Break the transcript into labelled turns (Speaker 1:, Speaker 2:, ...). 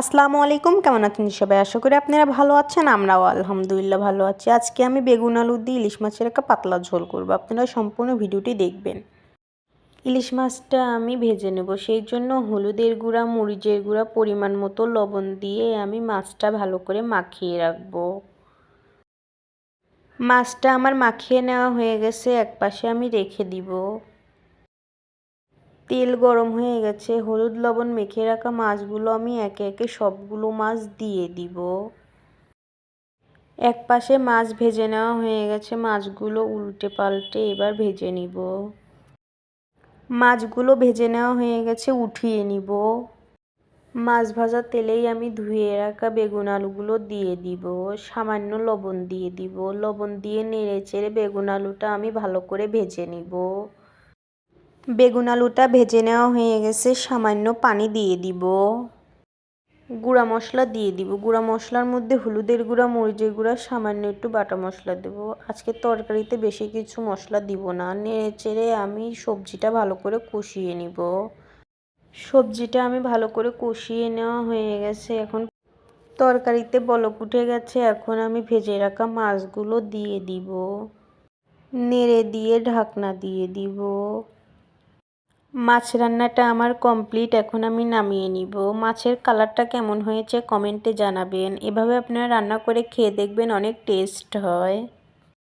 Speaker 1: আসসালামু আলাইকুম, কেমন আছেন সবাই? আশা করি আপনারা ভালো আছেন, আমরাও আলহামদুলিল্লাহ ভালো আছি। আজকে আমি বেগুন আলু দিয়ে ইলিশ মাছের একটা পাতলা ঝোল করব। আপনারা সম্পূর্ণ ভিডিওটি দেখবেন। ইলিশ মাছটা আমি ভেজে নেব। সেই জন্য হলুদের গুঁড়া, মরিচের গুঁড়া, পরিমাণ মতো লবণ দিয়ে আমি মাছটা ভালো করে মাখিয়ে রাখব। মাছটা আমার মাখিয়ে নেওয়া হয়ে গেছে, একপাশে আমি রেখে দিব। তেল গরম হয়ে গেছে, হলুদ লবণ মেখে রাখা মাছগুলো আমি একে একে সবগুলো মাছ দিয়ে দিব। এক পাশে মাছ ভেজে নেওয়া হয়ে গেছে, মাছগুলো উল্টে পাল্টে এবার ভেজে নিব। মাছগুলো ভেজে নেওয়া হয়ে গেছে, উঠিয়ে নিব। মাছ ভাজা তেলেই আমি ধুয়ে রাখা বেগুন আলুগুলো দিয়ে দিব, সামান্য লবণ দিয়ে দিব। লবণ দিয়ে নেড়ে চেড়ে বেগুন আলুটা আমি ভালো করে ভেজে নিব। বেগুন আলুটা ভেজে নেওয়া হয়ে গেছে, সামান্য পানি দিয়ে দিব। গুঁড়া মশলা দিয়ে দিব। গুঁড়া মশলার মধ্যে হলুদের গুঁড়া, মরিচের গুঁড়া, সামান্য একটু বাটা মশলা দেব। আজকে তরকারিতে বেশি কিছু মশলা দিব না। নেড়ে চেড়ে আমি সবজিটা ভালো করে কষিয়ে নিব। সবজিটা আমি ভালো করে কষিয়ে নেওয়া হয়ে গেছে। এখন তরকারিতে বলক উঠে গেছে। এখন আমি ভেজে রাখা মাছগুলো দিয়ে দিব। নেড়ে দিয়ে ঢাকনা দিয়ে দিব। মাছ রান্নাটা আমার কমপ্লিট এখন আমি নামিয়ে নিব। মাছের কালারটা কেমন হয়েছে কমেন্টে জানাবেন। এভাবে আপনারা রান্না করে খেয়ে দেখবেন অনেক টেস্ট হয়।